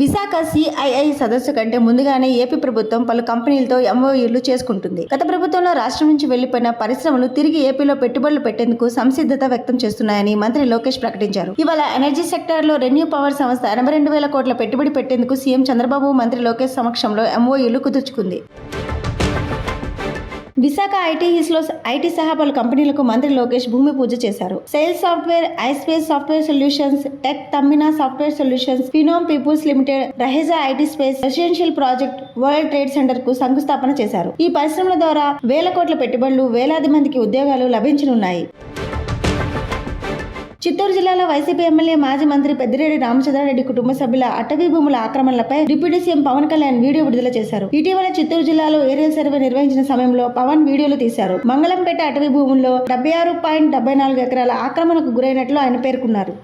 Visakha CII సదస్సు కంటే ముందుగానే ఏపీ ప్రభుత్వం పలు కంపెనీలతో ఎంఓయూలు చేసుకుంటుంది. గత ప్రభుత్వంలో రాష్ట్రం నుంచి వెళ్ళిపోయిన పరిశ్రమలు తిరిగి ఏపీలో పెట్టుబడులు పెట్టేందుకు సంసిద్ధత వ్యక్తం చేస్తున్నాయని మంత్రి లోకేష్ ప్రకటించారు. ఇవాళ ఎనర్జీ సెక్టర్లో రెన్యూ పవర్ సంస్థ ఎనభై రెండు వేల కోట్ల పెట్టుబడి పెట్టేందుకు సీఎం చంద్రబాబు మంత్రి లోకేష్ సమక్షంలో ఎంఓయూలు కుదుర్చుకుంది. విశాఖ ఐటీ హిస్లో ఐటీ సహా పలు కంపెనీలకు మంత్రి లోకేష్ భూమి పూజ చేశారు. Sales software iSpace software solutions tech Tammina software solutions Phenom peoples limited Raheja IT space residential project world trade సెంటర్కు శంకుస్థాపన చేశారు. ఈ పరిశ్రమల ద్వారా వేల కోట్ల పెట్టుబడులు వేలాది మందికి ఉద్యోగాలు లభించనున్నాయి. చిత్తూరు జిల్లాలో వైసీపీ ఎమ్మెల్యే మాజీ మంత్రి పెద్దిరెడ్డి రామచంద్రారెడ్డి కుటుంబ సభ్యుల అటవీ భూముల ఆక్రమణలపై deputy CM Pawan Kalyan video విడుదల చేశారు. ఇటీవల చిత్తూరు జిల్లాలో ఏరియల్ సర్వే నిర్వహించిన సమయంలో పవన్ వీడియోలు తీశారు. మంగళంపేట అటవీ భూముల్లో డెబ్బై ఆరు పాయింట్ డెబ్బై నాలుగు ఎకరాల ఆక్రమణకు గురైనట్లు ఆయన పేర్కొన్నారు.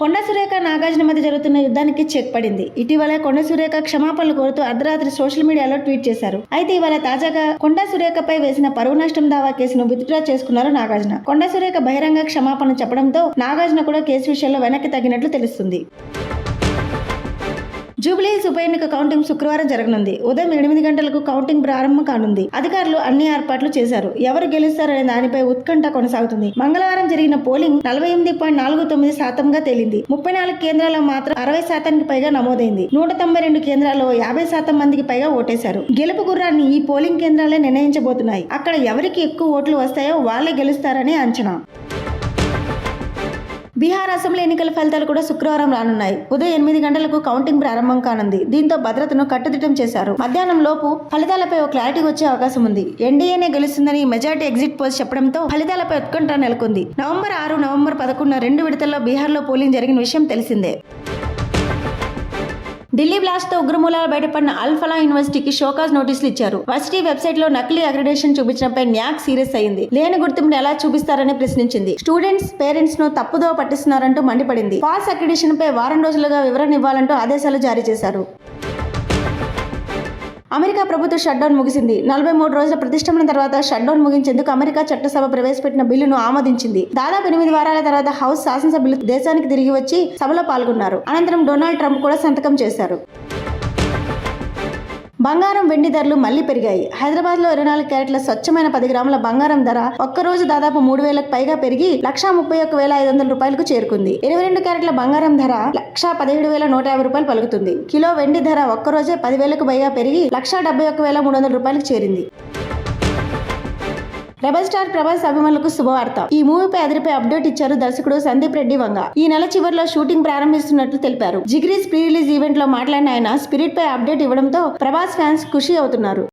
కొండ సురేఖ నాగార్జున మధ్య జరుగుతున్న యుద్ధానికి చెక్ పడింది. ఇటీవల కొండ సురేఖ క్షమాపణలు కోరుతూ అర్ధరాత్రి సోషల్ మీడియాలో ట్వీట్ చేశారు. అయితే ఇవాళ తాజాగా కొండ సురేఖపై వేసిన పరువు నష్టం దావా కేసును విత్డ్రా చేసుకున్నారు నాగార్జున. కొండ సురేఖ బహిరంగ క్షమాపణ చెప్పడంతో నాగార్జున కూడా కేసు విషయంలో వెనక్కి తగ్గినట్లు తెలుస్తుంది. జూబ్లీహిల్స్ ఉప ఎన్నిక కౌంటింగ్ శుక్రవారం జరగనుంది. ఉదయం ఎనిమిది గంటలకు కౌంటింగ్ ప్రారంభం కానుంది. అధికారులు అన్ని ఏర్పాట్లు చేశారు. ఎవరు గెలుస్తారనే దానిపై ఉత్కంఠ కొనసాగుతుంది. మంగళవారం జరిగిన పోలింగ్ నలభై ఎనిమిది పాయింట్ నాలుగు తొమ్మిది శాతంగా తేలింది. ముప్పై నాలుగు కేంద్రాల్లో మాత్రం అరవై శాతానికి పైగా నమోదైంది. నూట తొంభై రెండు కేంద్రాల్లో యాభై శాతం మందికి పైగా ఓటేశారు. గెలుపు గుర్రాన్ని ఈ పోలింగ్ కేంద్రాలే నిర్ణయించబోతున్నాయి. అక్కడ ఎవరికి ఎక్కువ ఓట్లు వస్తాయో వాళ్ళే గెలుస్తారని అంచనా. బీహార్ అసెంబ్లీ ఎన్నికల ఫలితాలు కూడా శుక్రవారం రానున్నాయి. ఉదయం ఎనిమిది గంటలకు కౌంటింగ్ ప్రారంభం కానుంది. దీంతో భద్రతను కట్టుదిట్టం చేశారు. మధ్యాహ్నం లోపు ఫలితాలపై ఓ క్లారిటీ వచ్చే అవకాశం ఉంది. ఎన్డీఏనే గెలుస్తుందని మెజార్టీ ఎగ్జిట్ పోల్స్ చెప్పడంతో ఫలితాలపై ఉత్కంఠ నెలకొంది. నవంబర్ ఆరు నవంబర్ పదకొండున రెండు విడతల్లో బీహార్లో పోలింగ్ జరిగిన విషయం తెలిసిందే. ఢిల్లీ బ్లాస్ట్తో ఉగ్రమూలాలు బయటపడిన అల్ఫలా యూనివర్సిటీకి షోకాజ్ నోటీసులు ఇచ్చారు. వర్సిటీ వెబ్సైట్లో నకిలీ అగ్రిడేషన్ చూపించడంపై న్యాక్ సీరియస్ అయింది లేని గుర్తింపును ఎలా చూపిస్తారని ప్రశ్నించింది. స్టూడెంట్స్ పేరెంట్స్ను తప్పుదో పట్టిస్తున్నారంటూ మండిపడింది. ఫాల్స్ అక్రిడేషన్ పై వారం రోజులుగా వివరణ ఇవ్వాలంటూ ఆదేశాలు జారీ చేశారు. అమెరికా ప్రభుత్వ షట్డౌన్ ముగిసింది. నలభై మూడు రోజుల ప్రతిష్టంభన తర్వాత షట్డౌన్ ముగించేందుకు అమెరికా చట్టసభ ప్రవేశపెట్టిన బిల్లును ఆమోదించింది. దాదాపు ఎనిమిది వారాల తర్వాత హౌస్ శాసనసభ్యులు దేశానికి తిరిగి వచ్చి సభలో పాల్గొన్నారు. అనంతరం డొనాల్డ్ ట్రంప్ కూడా సంతకం చేశారు. బంగారం వెండి ధరలు మళ్ళీ పెరిగాయి. హైదరాబాద్లో ఇరవై నాలుగు క్యారెట్ల స్వచ్ఛమైన పది గ్రాముల బంగారం ధర ఒక్కరోజు దాదాపు మూడు వేలకు పైగా పెరిగి లక్షా ముప్పై ఒక్క వేల ఐదు వందల రూపాయలకు చేరుకుంది. ఇరవై రెండు క్యారెట్ల బంగారం ధర లక్షా పదిహేడు వేల నూట యాభై రూపాయలు పలుకుతుంది. కిలో వెండి ధర ఒక్కరోజే పదివేలకు పైగా పెరిగి లక్షా డెబ్బై ఒక్క వేల మూడు వందల రూపాయలకు చేరింది. రెబల్ స్టార్ ప్రభాస్ అభిమానులకు శుభవార్త. ఈ మూవీపై అదిరిపై అప్డేట్ ఇచ్చారు దర్శకుడు సందీప్ రెడ్డి వంగ. ఈ నెల చివరిలో షూటింగ్ ప్రారంభిస్తున్నట్లు తెలిపారు. జిగ్రీస్ ప్రీ రిలీజ్ ఈవెంట్లో మాట్లాడిన ఆయన స్పిరిట్ పై అప్డేట్ ఇవ్వడంతో ప్రభాస్ ఫ్యాన్స్ ఖుషి అవుతున్నారు.